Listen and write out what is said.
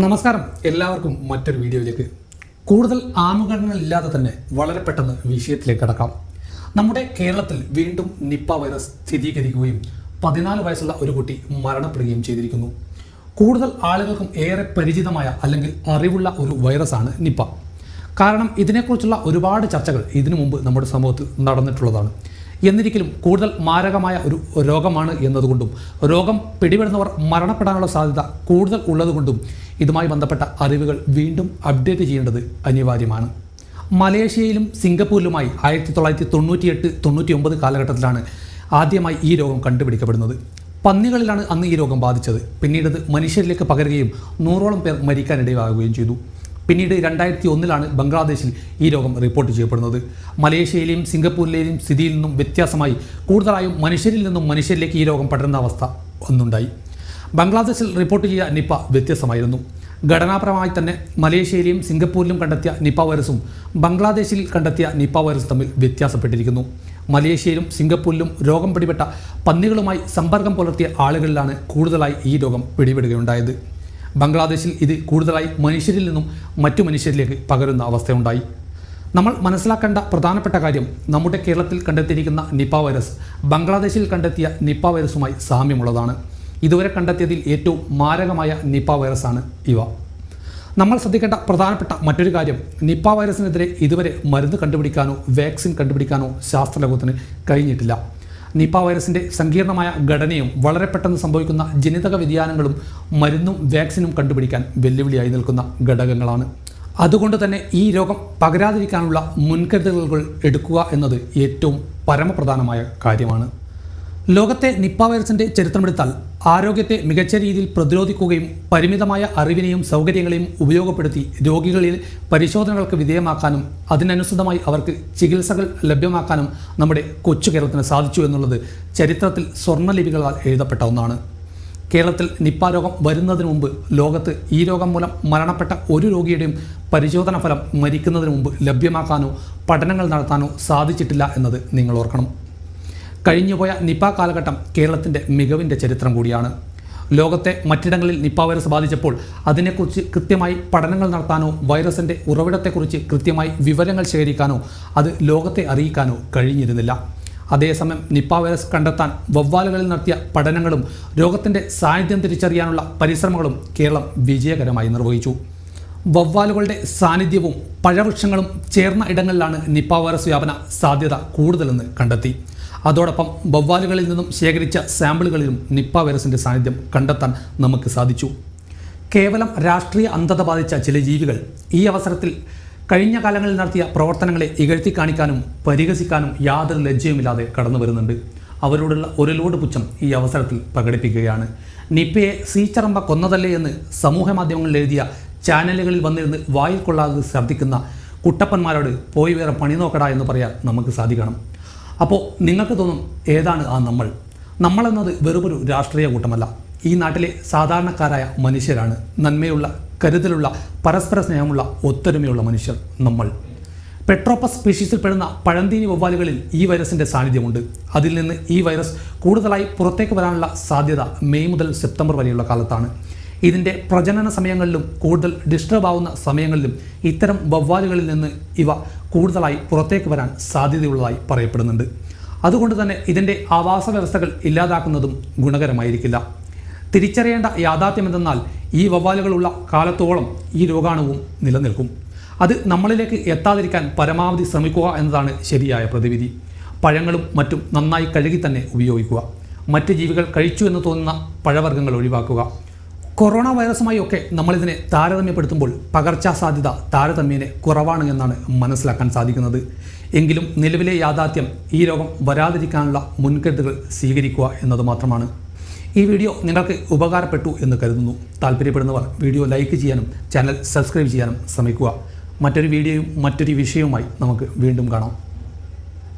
നമസ്കാരം. എല്ലാവർക്കും മറ്റൊരു വീഡിയോയിലേക്ക്. കൂടുതൽ ആമുഖങ്ങളില്ലാതെ തന്നെ വളരെ പെട്ടെന്ന് വിഷയത്തിലേക്ക് കടക്കാം. നമ്മുടെ കേരളത്തിൽ വീണ്ടും നിപ്പ വൈറസ് സ്ഥിരീകരിക്കുകയും പതിനാല് വയസ്സുള്ള ഒരു കുട്ടി മരണപ്പെടുകയും ചെയ്തിരിക്കുന്നു. കൂടുതൽ ആളുകൾക്കും ഏറെ പരിചിതമായ അല്ലെങ്കിൽ അറിവുള്ള ഒരു വൈറസാണ് നിപ്പ. കാരണം ഇതിനെക്കുറിച്ചുള്ള ഒരുപാട് ചർച്ചകൾ ഇതിനു മുമ്പ് നമ്മുടെ സമൂഹത്തിൽ നടന്നിട്ടുള്ളതാണ്. എന്നിരിക്കലും കൂടുതൽ മാരകമായ ഒരു രോഗമാണ് എന്നതുകൊണ്ടും രോഗം പിടിപെടുന്നവർ മരണപ്പെടാനുള്ള സാധ്യത കൂടുതൽ ഉള്ളതുകൊണ്ടും ഇതുമായി ബന്ധപ്പെട്ട അറിവുകൾ വീണ്ടും അപ്ഡേറ്റ് ചെയ്യേണ്ടത് അനിവാര്യമാണ്. മലേഷ്യയിലും സിംഗപ്പൂരിലുമായി ആയിരത്തി തൊള്ളായിരത്തി തൊണ്ണൂറ്റിയെട്ട് തൊണ്ണൂറ്റി ഒമ്പത് കാലഘട്ടത്തിലാണ് ആദ്യമായി ഈ രോഗം കണ്ടുപിടിക്കപ്പെടുന്നത്. പന്നികളിലാണ് അന്ന് ഈ രോഗം ബാധിച്ചത്. പിന്നീട് മനുഷ്യരിലേക്ക് പകരുകയും നൂറോളം പേർ മരിക്കാനിടയാകുകയും ചെയ്തു. പിന്നീട് രണ്ടായിരത്തി ഒന്നിലാണ് ബംഗ്ലാദേശിൽ ഈ രോഗം റിപ്പോർട്ട് ചെയ്യപ്പെടുന്നത്. മലേഷ്യയിലെയും സിംഗപ്പൂരിലെയും സ്ഥിതിയിൽ നിന്നും വ്യത്യാസമായി കൂടുതലായും മനുഷ്യരിൽ നിന്നും മനുഷ്യരിലേക്ക് ഈ രോഗം പടരുന്ന അവസ്ഥ ഒന്നുണ്ടായി ബംഗ്ലാദേശിൽ റിപ്പോർട്ട് ചെയ്ത നിപ്പ വ്യത്യസ്തമായിരുന്നു. ഘടനാപരമായി തന്നെ മലേഷ്യയിലെയും സിംഗപ്പൂരിലും കണ്ടെത്തിയ നിപ്പ വൈറസും ബംഗ്ലാദേശിൽ കണ്ടെത്തിയ നിപ്പ വൈറസും തമ്മിൽ വ്യത്യാസപ്പെട്ടിരിക്കുന്നു. മലേഷ്യയിലും സിംഗപ്പൂരിലും രോഗം പിടിപെട്ട പന്നികളുമായി സമ്പർക്കം പുലർത്തിയ ആളുകളിലാണ് കൂടുതലായി ഈ രോഗം പിടിപെടുകയുണ്ടായത്. ബംഗ്ലാദേശിൽ ഇത് കൂടുതലായി മനുഷ്യരിൽ നിന്നും മറ്റു മനുഷ്യരിലേക്ക് പകരുന്ന അവസ്ഥയുണ്ടായി. നമ്മൾ മനസ്സിലാക്കേണ്ട പ്രധാനപ്പെട്ട കാര്യം നമ്മുടെ കേരളത്തിൽ കണ്ടെത്തിയിരിക്കുന്ന നിപ്പ വൈറസ് ബംഗ്ലാദേശിൽ കണ്ടെത്തിയ നിപ്പ വൈറസുമായി സാമ്യമുള്ളതാണ്. ഇതുവരെ കണ്ടെത്തിയതിൽ ഏറ്റവും മാരകമായ നിപ്പ വൈറസാണ് ഇവ. നമ്മൾ ശ്രദ്ധിക്കേണ്ട പ്രധാനപ്പെട്ട മറ്റൊരു കാര്യം നിപ്പ വൈറസിനെതിരെ ഇതുവരെ മരുന്ന് കണ്ടുപിടിക്കാനോ വാക്സിൻ കണ്ടുപിടിക്കാനോ ശാസ്ത്രലോകത്തിന് കഴിഞ്ഞിട്ടില്ല. നിപ്പ വൈറസിന്റെ സങ്കീർണമായ ഘടനയും വളരെ പെട്ടെന്ന് സംഭവിക്കുന്ന ജനിതക വ്യതിയാനങ്ങളും മരുന്നും വാക്സിനും കണ്ടുപിടിക്കാൻ വെല്ലുവിളിയായി നിൽക്കുന്ന ഘടകങ്ങളാണ്. അതുകൊണ്ട് തന്നെ ഈ രോഗം പകരാതിരിക്കാനുള്ള മുൻകരുതലുകൾ എടുക്കുക എന്നത് ഏറ്റവും പരമപ്രധാനമായ കാര്യമാണ്. ലോകത്തെ നിപ്പ വൈറസിന്റെ ചരിത്രമെടുത്താൽ ആരോഗ്യത്തെ മികച്ച രീതിയിൽ പ്രതിരോധിക്കുകയും പരിമിതമായ അറിവിനെയും സൗകര്യങ്ങളെയും ഉപയോഗപ്പെടുത്തി രോഗികളിൽ പരിശോധനകൾക്ക് വിധേയമാക്കാനും അതിനനുസൃതമായി അവർക്ക് ചികിത്സകൾ ലഭ്യമാക്കാനും നമ്മുടെ കൊച്ചു കേരളത്തിന് സാധിച്ചു എന്നുള്ളത് ചരിത്രത്തിൽ സ്വർണലിപികളാൽ എഴുതപ്പെട്ട ഒന്നാണ്. കേരളത്തിൽ നിപ്പ രോഗം വരുന്നതിന് മുമ്പ് ലോകത്ത് ഈ രോഗം മൂലം മരണപ്പെട്ട ഒരു രോഗിയുടെയും പരിശോധന ഫലം മരിക്കുന്നതിന് മുമ്പ് ലഭ്യമാക്കാനോ പഠനങ്ങൾ നടത്താനോ സാധിച്ചിട്ടില്ല എന്നത് നിങ്ങൾ ഓർക്കണം. കഴിഞ്ഞുപോയ നിപ കാലഘട്ടം കേരളത്തിന്റെ മികവിന്റെ ചരിത്രം കൂടിയാണ്. ലോകത്തെ മറ്റിടങ്ങളിൽ നിപ്പ വൈറസ് ബാധിച്ചപ്പോൾ അതിനെക്കുറിച്ച് കൃത്യമായി പഠനങ്ങൾ നടത്താനോ വൈറസിന്റെ ഉറവിടത്തെക്കുറിച്ച് കൃത്യമായി വിവരങ്ങൾ ശേഖരിക്കാനോ അത് ലോകത്തെ അറിയിക്കാനോ കഴിഞ്ഞിരുന്നില്ല. അതേസമയം നിപ്പ വൈറസ് കണ്ടെത്താൻ വവ്വാലുകളിൽ നടത്തിയ പഠനങ്ങളും രോഗത്തിന്റെ സാന്നിധ്യം തിരിച്ചറിയാനുള്ള പരിശ്രമങ്ങളും കേരളം വിജയകരമായി നിർവഹിച്ചു. വവ്വാലുകളുടെ സാന്നിധ്യവും പഴവൃക്ഷങ്ങളും ചേർന്ന ഇടങ്ങളിലാണ് നിപ്പ വൈറസ് വ്യാപന സാധ്യത കൂടുതലെന്ന് കണ്ടെത്തി. അതോടൊപ്പം വവ്വാലുകളിൽ നിന്നും ശേഖരിച്ച സാമ്പിളുകളിലും നിപ്പ വൈറസിന്റെ സാന്നിധ്യം കണ്ടെത്താൻ നമുക്ക് സാധിച്ചു. കേവലം രാഷ്ട്രീയ അന്ധത ബാധിച്ച ചില ജീവികൾ ഈ അവസരത്തിൽ കഴിഞ്ഞ കാലങ്ങളിൽ നടത്തിയ പ്രവർത്തനങ്ങളെ ഇകഴ്ത്തി കാണിക്കാനും പരിഹസിക്കാനും യാതൊരു ലജ്ജയുമില്ലാതെ കടന്നു വരുന്നുണ്ട്. അവരോടുള്ള ഒരു ലോഡ് പുച്ഛം ഈ അവസരത്തിൽ പ്രകടിപ്പിക്കുകയാണ്. നിപ്പയെ സീച്ചറമ്പ കൊന്നതല്ലേ എന്ന് സമൂഹ മാധ്യമങ്ങളിൽ എഴുതിയ ചാനലുകളിൽ വന്നിരുന്ന് വായിൽ കൊള്ളാതെ ശ്രദ്ധിക്കുന്ന കുട്ടപ്പന്മാരോട് പോയി വേറെ പണി നോക്കടാ എന്ന് പറയാൻ നമുക്ക് സാധിക്കണം. അപ്പോൾ നിങ്ങൾക്ക് തോന്നും ഏതാണ് ആ നമ്മൾ? നമ്മളെന്നത് വെറുമൊരു രാഷ്ട്രീയ കൂട്ടമല്ല. ഈ നാട്ടിലെ സാധാരണക്കാരായ മനുഷ്യരാണ്. നന്മയുള്ള കരുതലുള്ള പരസ്പര സ്നേഹമുള്ള ഒത്തൊരുമയുള്ള മനുഷ്യർ നമ്മൾ. പെട്രോപ്പസ് സ്പീഷീസിൽ സ്പീഷീസിൽപ്പെടുന്ന പഴന്തീനി വവ്വാലുകളിൽ ഈ വൈറസിന്റെ സാന്നിധ്യമുണ്ട്. അതിൽ നിന്ന് ഈ വൈറസ് കൂടുതലായി പുറത്തേക്ക് വരാനുള്ള സാധ്യത മെയ് മുതൽ സെപ്റ്റംബർ വരെയുള്ള കാലത്താണ്. ഇതിന്റെ പ്രജനന സമയങ്ങളിലും കൂടുതൽ ഡിസ്റ്റർബ് ആവുന്ന സമയങ്ങളിലും ഇത്തരം വവ്വാലുകളിൽ നിന്ന് ഇവ കൂടുതലായി പുറത്തേക്ക് വരാൻ സാധ്യതയുള്ളതായി പറയപ്പെടുന്നുണ്ട്. അതുകൊണ്ട് തന്നെ ഇതിന്റെ ആവാസ വ്യവസ്ഥകൾ ഇല്ലാതാക്കുന്നതും ഗുണകരമായിരിക്കില്ല. തിരിച്ചറിയേണ്ട യാഥാർത്ഥ്യം എന്തെന്നാൽ ഈ വവ്വാലുകളുള്ള കാലത്തോളം ഈ രോഗാണുവും നിലനിൽക്കും. അത് നമ്മളിലേക്ക് എത്താതിരിക്കാൻ പരമാവധി ശ്രമിക്കുക എന്നതാണ് ശരിയായ പ്രതിവിധി. പഴങ്ങളും മറ്റും നന്നായി കഴുകി തന്നെ ഉപയോഗിക്കുക. മറ്റ് ജീവികൾ കഴിച്ചു എന്ന് തോന്നുന്ന പഴവർഗങ്ങൾ ഒഴിവാക്കുക. കൊറോണ വൈറസുമായി ഒക്കെ നമ്മളിതിനെ താരതമ്യപ്പെടുത്തുമ്പോൾ പകർച്ചാ സാധ്യത താരതമ്യേന കുറവാണ് എന്നാണ് മനസ്സിലാക്കാൻ സാധിക്കുന്നത്. എങ്കിലും നിലവിലെ യാഥാർത്ഥ്യം ഈ രോഗം വരാതിരിക്കാനുള്ള മുൻകരുതുകൾ സ്വീകരിക്കുക എന്നത് മാത്രമാണ്. ഈ വീഡിയോ നിങ്ങൾക്ക് ഉപകാരപ്പെട്ടു എന്ന് കരുതുന്നു. താല്പര്യപ്പെടുന്നവർ വീഡിയോ ലൈക്ക് ചെയ്യാനും ചാനൽ സബ്സ്ക്രൈബ് ചെയ്യാനും ശ്രമിക്കുക. മറ്റൊരു വീഡിയോയും മറ്റൊരു വിഷയവുമായി നമുക്ക് വീണ്ടും കാണാം.